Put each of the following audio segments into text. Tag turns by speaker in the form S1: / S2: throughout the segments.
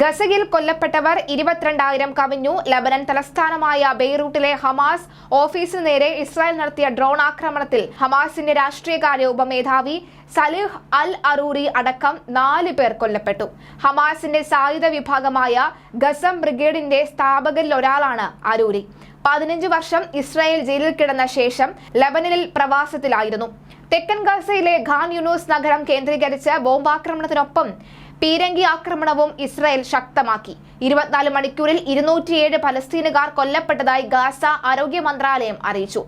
S1: ഗസയിൽ കൊല്ലപ്പെട്ടവർ ഇരുപത്തിരണ്ടായിരം കവിഞ്ഞു. ലബനൻ തലസ്ഥാനമായ ബെയ്റൂട്ടിലെ ഹമാസ് ഓഫീസിന് നേരെ ഇസ്രായേൽ നടത്തിയ ഡ്രോൺ ആക്രമണത്തിൽ ഹമാസിന്റെ രാഷ്ട്രീയകാര്യ ഉപമേധാവി സലിഹ് അൽ അറൂറി അടക്കം നാല് പേർ കൊല്ലപ്പെട്ടു. ഹമാസിന്റെ സായുധ വിഭാഗമായ ഗസം ബ്രിഗേഡിന്റെ സ്ഥാപകരിൽ ഒരാളാണ് അരൂരി പതിനഞ്ച് വർഷം ഇസ്രായേൽ ജയിലിൽ കിടന്ന ശേഷം ലബനനിൽ പ്രവാസത്തിലായിരുന്നു. തെക്കൻ ഗസയിലെ ഖാൻ യുനൂസ് നഗരം കേന്ദ്രീകരിച്ച് ബോംബാക്രമണത്തിനൊപ്പം പീരങ്കി ആക്രമണവും ഇസ്രായേൽ ശക്തമാക്കി. ഇരുപത്തിനാല് മണിക്കൂറിൽ ഇരുന്നൂറ്റിയേഴ് പലസ്തീനുകാർ കൊല്ലപ്പെട്ടതായി ഗാസ ആരോഗ്യ മന്ത്രാലയം അറിയിച്ചു.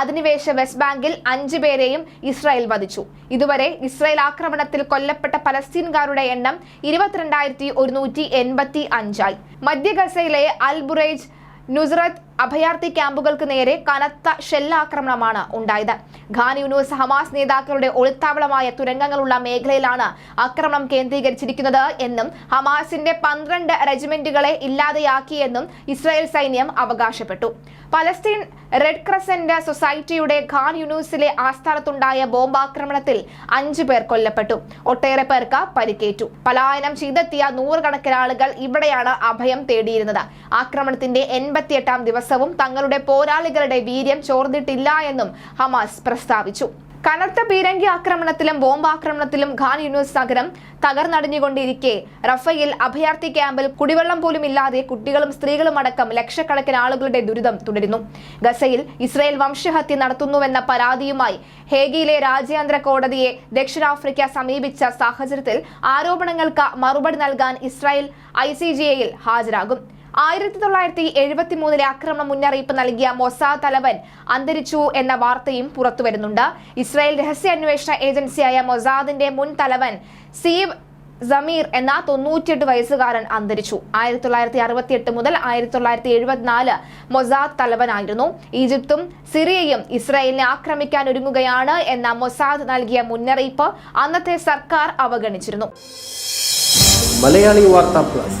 S1: അധിനിവേശ വെസ്റ്റ് ബാങ്കിൽ അഞ്ചു പേരെയും ഇസ്രായേൽ വധിച്ചു. ഇതുവരെ ഇസ്രായേൽ ആക്രമണത്തിൽ കൊല്ലപ്പെട്ട പലസ്തീൻകാരുടെ എണ്ണം ഇരുപത്തിരണ്ടായിരത്തി ഒരുന്നൂറ്റി എൺപത്തി അഞ്ചായി മധ്യ ഗസയിലെ അൽ ബുറൈജ് നുസ്രത്ത് അഭയാർത്ഥി ക്യാമ്പുകൾക്ക് നേരെ കനത്ത ഷെല്ലാക്രമണമാണ് ഉണ്ടായത്. ഖാൻ യൂണിവേഴ്സ് ഹമാസ് നേതാക്കളുടെ ഒളിത്താവളമായ തുരങ്കങ്ങളുള്ള മേഖലയിലാണ് ആക്രമണം കേന്ദ്രീകരിച്ചിരിക്കുന്നത് എന്നും ഹമാസിന്റെ പന്ത്രണ്ട് റെജിമെന്റുകളെ ഇല്ലാതെയാക്കിയെന്നും ഇസ്രായേൽ സൈന്യം അവകാശപ്പെട്ടു. പലസ്തീൻ റെഡ് ക്രസന്റ് സൊസൈറ്റിയുടെ ഖാൻ യൂണിവേഴ്സിലെ ആസ്ഥാനത്തുണ്ടായ ബോംബാക്രമണത്തിൽ അഞ്ചു പേർ കൊല്ലപ്പെട്ടു. ഒട്ടേറെ പേർക്ക് പരിക്കേറ്റു. പലായനം ചെയ്തെത്തിയ നൂറുകണക്കിന് ആളുകൾ ഇവിടെയാണ് അഭയം തേടിയിരുന്നത്. ആക്രമണത്തിന്റെ എൺപത്തിയെട്ടാം ദിവസവും തങ്ങളുടെ പോരാളികളുടെ വീര്യം ചോർന്നിട്ടില്ല എന്നും ഹമാസ് പ്രസ്താവിച്ചു. കനത്ത പീരങ്കി ആക്രമണത്തിലും ബോംബാക്രമണത്തിലും ഖാൻ യൂണിവേഴ്സ് നഗരം തകർന്നടിഞ്ഞുകൊണ്ടിരിക്കെ. റഫയിൽ അഭയാർത്ഥി ക്യാമ്പിൽ കുടിവെള്ളം പോലും ഇല്ലാതെ കുട്ടികളും സ്ത്രീകളും അടക്കം ലക്ഷക്കണക്കിന് ആളുകളുടെ ദുരിതം തുടരുന്നു. ഗസയിൽ ഇസ്രയേൽ വംശഹത്യ നടത്തുന്നുവെന്ന പരാതിയുമായി ഹേഗിയിലെ രാജ്യാന്തര കോടതിയെ ദക്ഷിണാഫ്രിക്ക സമീപിച്ച സാഹചര്യത്തിൽ ആരോപണങ്ങൾക്ക് മറുപടി നൽകാൻ ഇസ്രായേൽ ഐ ഹാജരാകും. ആയിരത്തി തൊള്ളായിരത്തി എഴുപത്തി മൂന്നിലെ ആക്രമണ മുന്നറിയിപ്പ് നൽകിയ മൊസാ തലവൻ അന്തരിച്ചു എന്ന വാർത്തയും പുറത്തുവരുന്നുണ്ട് ഇസ്രായേൽ രഹസ്യാന്വേഷണ ഏജൻസിയായ മൊസാദിന്റെ മുൻ തലവൻ സീവ് സമീർ എന്ന തൊണ്ണൂറ്റിയെട്ട് വയസ്സുകാരൻ അന്തരിച്ചു. ആയിരത്തി തൊള്ളായിരത്തി അറുപത്തിയെട്ട് മുതൽ ആയിരത്തി തൊള്ളായിരത്തി എഴുപത്തിനാല് മൊസാദ് തലവനായിരുന്നു. ഈജിപ്തും സിറിയയും ഇസ്രായേലിനെ ആക്രമിക്കാൻ ഒരുങ്ങുകയാണ് എന്ന മൊസാദ് നൽകിയ മുന്നറിയിപ്പ് അന്നത്തെ സർക്കാർ അവഗണിച്ചിരുന്നു.
S2: Malayali Vartha plus.